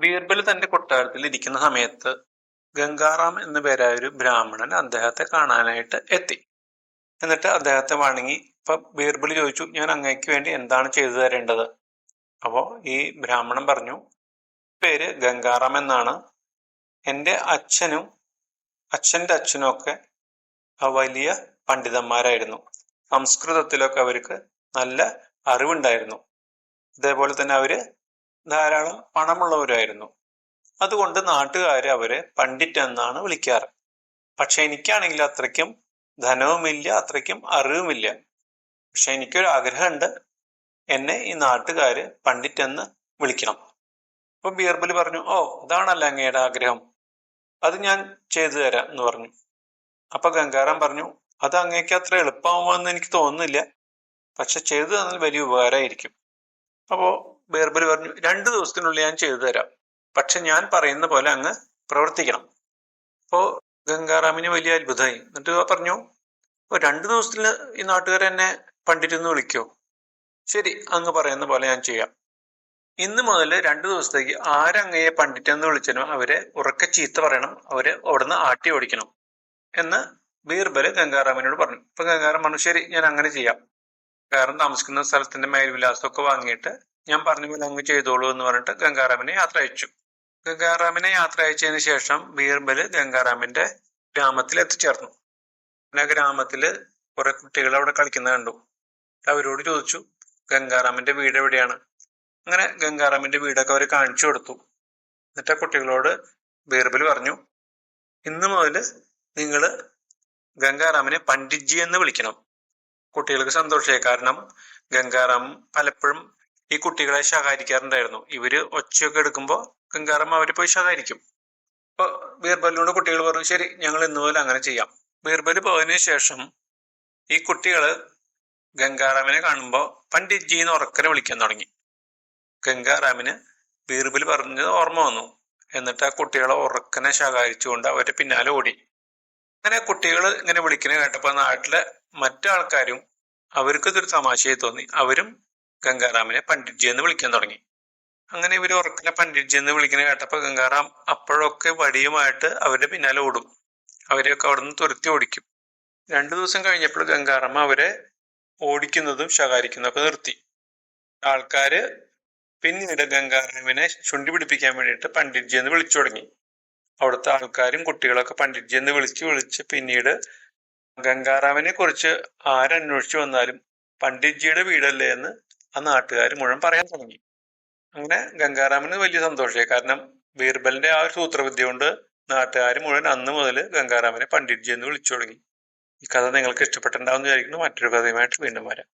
ബീർബൽ തന്റെ കൊട്ടാരത്തിൽ ഇരിക്കുന്ന സമയത്ത് ഗംഗാറാം എന്ന പേരായ ഒരു ബ്രാഹ്മണൻ അദ്ദേഹത്തെ കാണാനായിട്ട് എത്തി. എന്നിട്ട് അദ്ദേഹത്തെ വണങ്ങി ഇപ്പൊ ബീർബൽ ചോദിച്ചു ഞാൻ അങ്ങയ്ക്ക് വേണ്ടി എന്താണ് ചെയ്തു തരേണ്ടത്? അപ്പോ ഈ ബ്രാഹ്മണൻ പറഞ്ഞു പേര് ഗംഗാറാം എന്നാണ്. എന്റെ അച്ഛനും അച്ഛന്റെ അച്ഛനും ഒക്കെ വലിയ പണ്ഡിതന്മാരായിരുന്നു. സംസ്കൃതത്തിലൊക്കെ അവർക്ക് നല്ല അറിവുണ്ടായിരുന്നു. ഇതേപോലെ തന്നെ അവർ ധാരാളം പണമുള്ളവരായിരുന്നു. അതുകൊണ്ട് നാട്ടുകാർ അവരെ പണ്ഡിറ്റ് എന്നാണ് വിളിക്കാറ്. പക്ഷെ എനിക്കാണെങ്കിൽ അത്രയ്ക്കും ധനവുമില്ല അത്രയ്ക്കും അറിവുമില്ല. പക്ഷെ എനിക്കൊരു ആഗ്രഹമുണ്ട്. എന്നെ ഈ നാട്ടുകാര് പണ്ഡിറ്റ് എന്ന് വിളിക്കണം. അപ്പൊ ബീർബൽ പറഞ്ഞു ഓ അതാണല്ലോ അങ്ങയുടെ ആഗ്രഹം. അത് ഞാൻ ചെയ്തു തരാം എന്ന് പറഞ്ഞു. അപ്പൊ ഗംഗാറാം പറഞ്ഞു അത് അങ്ങേക്ക് അത്ര എളുപ്പമാവുമെന്ന് എനിക്ക് തോന്നുന്നില്ല. പക്ഷെ ചെയ്തു തന്നാൽ വലിയ ഉപകാരമായിരിക്കും. അപ്പോ ബീർബൽ പറഞ്ഞു രണ്ട് ദിവസത്തിനുള്ളിൽ ഞാൻ ചെയ്തു തരാം. പക്ഷെ ഞാൻ പറയുന്ന പോലെ അങ്ങ് പ്രവർത്തിക്കണം. അപ്പോ ഗംഗാറാമിന് വലിയ അത്ഭുതമായി. എന്നിട്ട് പറഞ്ഞു "ഓ, രണ്ടു ദിവസത്തിൽ ഈ നാട്ടുകാർ എന്നെ പണ്ഡിറ്റ് വിളിക്കോ? ശരി അങ്ങ് പറയുന്ന പോലെ ഞാൻ ചെയ്യാം. ഇന്ന് മുതൽ രണ്ടു ദിവസത്തേക്ക് ആരങ്ങയെ പണ്ഡിറ്റ് എന്ന് വിളിച്ചനോ അവരെ ഉറക്കെ ചീത്ത പറയണം അവരെ അവിടുന്ന് ആട്ടി ഓടിക്കണം എന്ന് ബീർബൽ ഗംഗാറാമിനോട് പറഞ്ഞു. ഇപ്പൊ ഗംഗാറാം പറഞ്ഞു ശരി ഞാൻ അങ്ങനെ ചെയ്യാം. കാരണം താമസിക്കുന്ന സ്ഥലത്തിന്റെ മേൽവിലാസമൊക്കെ വാങ്ങിയിട്ട് ഞാൻ പറഞ്ഞ പോലെ അങ്ങ് ചെയ്തോളൂ എന്ന് പറഞ്ഞിട്ട് ഗംഗാറാമിനെ യാത്ര അയച്ചു. ഗംഗാറാമിനെ യാത്ര അയച്ചതിന് ശേഷം ബീർബൽ ഗംഗാറാമിന്റെ ഗ്രാമത്തിൽ എത്തിച്ചേർന്നു. പിന്നെ ഗ്രാമത്തിൽ കുറെ കുട്ടികൾ അവിടെ കളിക്കുന്നത് കണ്ടു. അവരോട് ചോദിച്ചു ഗംഗാറാമിന്റെ വീട് എവിടെയാണ്? അങ്ങനെ ഗംഗാറാമിന്റെ വീടൊക്കെ അവർ കാണിച്ചു കൊടുത്തു. എന്നിട്ട് കുട്ടികളോട് ബീർബൽ പറഞ്ഞു ഇന്ന് മുതൽ നിങ്ങൾ ഗംഗാറാമിനെ പണ്ഡിറ്റ്ജി എന്ന് വിളിക്കണം. കുട്ടികൾക്ക് സന്തോഷമായി കാരണം ഗംഗാറാം പലപ്പോഴും ഈ കുട്ടികളെ ശകാരിക്കാറുണ്ടായിരുന്നു. ഇവർ ഒച്ചയൊക്കെ എടുക്കുമ്പോൾ ഗംഗാറാം അവരെ പോയി ശകാരിക്കും. അപ്പൊ ബീർബലിനോട് കുട്ടികൾ പറഞ്ഞു ശരി ഞങ്ങൾ ഇന്ന് പോലെ അങ്ങനെ ചെയ്യാം. ബീർബൽ പോയതിനു ശേഷം ഈ കുട്ടികൾ ഗംഗാറാമിനെ കാണുമ്പോൾ പണ്ഡിറ്റ്ജി എന്ന് ഉറക്കനെ വിളിക്കാൻ തുടങ്ങി. ഗംഗാറാമിന് ബീർബൽ പറഞ്ഞത് ഓർമ്മ വന്നു. എന്നിട്ട് ആ കുട്ടികളെ ഉറക്കനെ ശകാരിച്ചുകൊണ്ട് അവരെ പിന്നാലെ ഓടി. അങ്ങനെ കുട്ടികൾ ഇങ്ങനെ വിളിക്കുന്ന കേട്ടപ്പോ നാട്ടിലെ മറ്റാൾക്കാരും അവർക്ക് ഇതൊരു തമാശയായി തോന്നി. അവരും ഗംഗാറാമിനെ പണ്ഡിറ്റ്ജി എന്ന് വിളിക്കാൻ തുടങ്ങി. അങ്ങനെ ഇവർ ഉറക്കിനെ പണ്ഡിറ്റ്ജി എന്ന് വിളിക്കുന്ന കേട്ടപ്പോ ഗംഗാറാം അപ്പോഴൊക്കെ വടിയുമായിട്ട് അവരുടെ പിന്നാലെ ഓടും. അവരെയൊക്കെ അവിടെ നിന്ന് തുരത്തി ഓടിക്കും. രണ്ടു ദിവസം കഴിഞ്ഞപ്പോൾ ഗംഗാറാമ അവരെ ഓടിക്കുന്നതും ശകാരിക്കുന്നതും ഒക്കെ നിർത്തി. ആൾക്കാര് പിന്നീട് ഗംഗാറാമിനെ ചുണ്ടി പിടിപ്പിക്കാൻ വേണ്ടിയിട്ട് പണ്ഡിറ്റ്ജി എന്ന് വിളിച്ചു തുടങ്ങി. അവിടുത്തെ ആൾക്കാരും കുട്ടികളൊക്കെ പണ്ഡിറ്റ്ജി എന്ന് വിളിച്ച് വിളിച്ച് പിന്നീട് ഗംഗാറാമിനെ കുറിച്ച് ആരന്വേഷിച്ചു വന്നാലും പണ്ഡിറ്റ്ജിയുടെ വീടല്ലേ എന്ന് ആ നാട്ടുകാർ മുഴുവൻ പറയാൻ തുടങ്ങി. അങ്ങനെ ഗംഗാറാമിന് വലിയ സന്തോഷമായി. കാരണം ബീർബലിന്റെ ആ ഒരു സൂത്രവിദ്യ കൊണ്ട് നാട്ടുകാർ മുഴുവൻ അന്ന് മുതൽ ഗംഗാറാമിനെ പണ്ഡിറ്റ്ജി എന്ന് വിളിച്ചു തുടങ്ങി. ഈ കഥ നിങ്ങൾക്ക് ഇഷ്ടപ്പെട്ടിട്ടുണ്ടാവും എന്ന് വിചാരിക്കുന്നു. മറ്റൊരു കഥയുമായിട്ട് വീണ്ടും വരാം.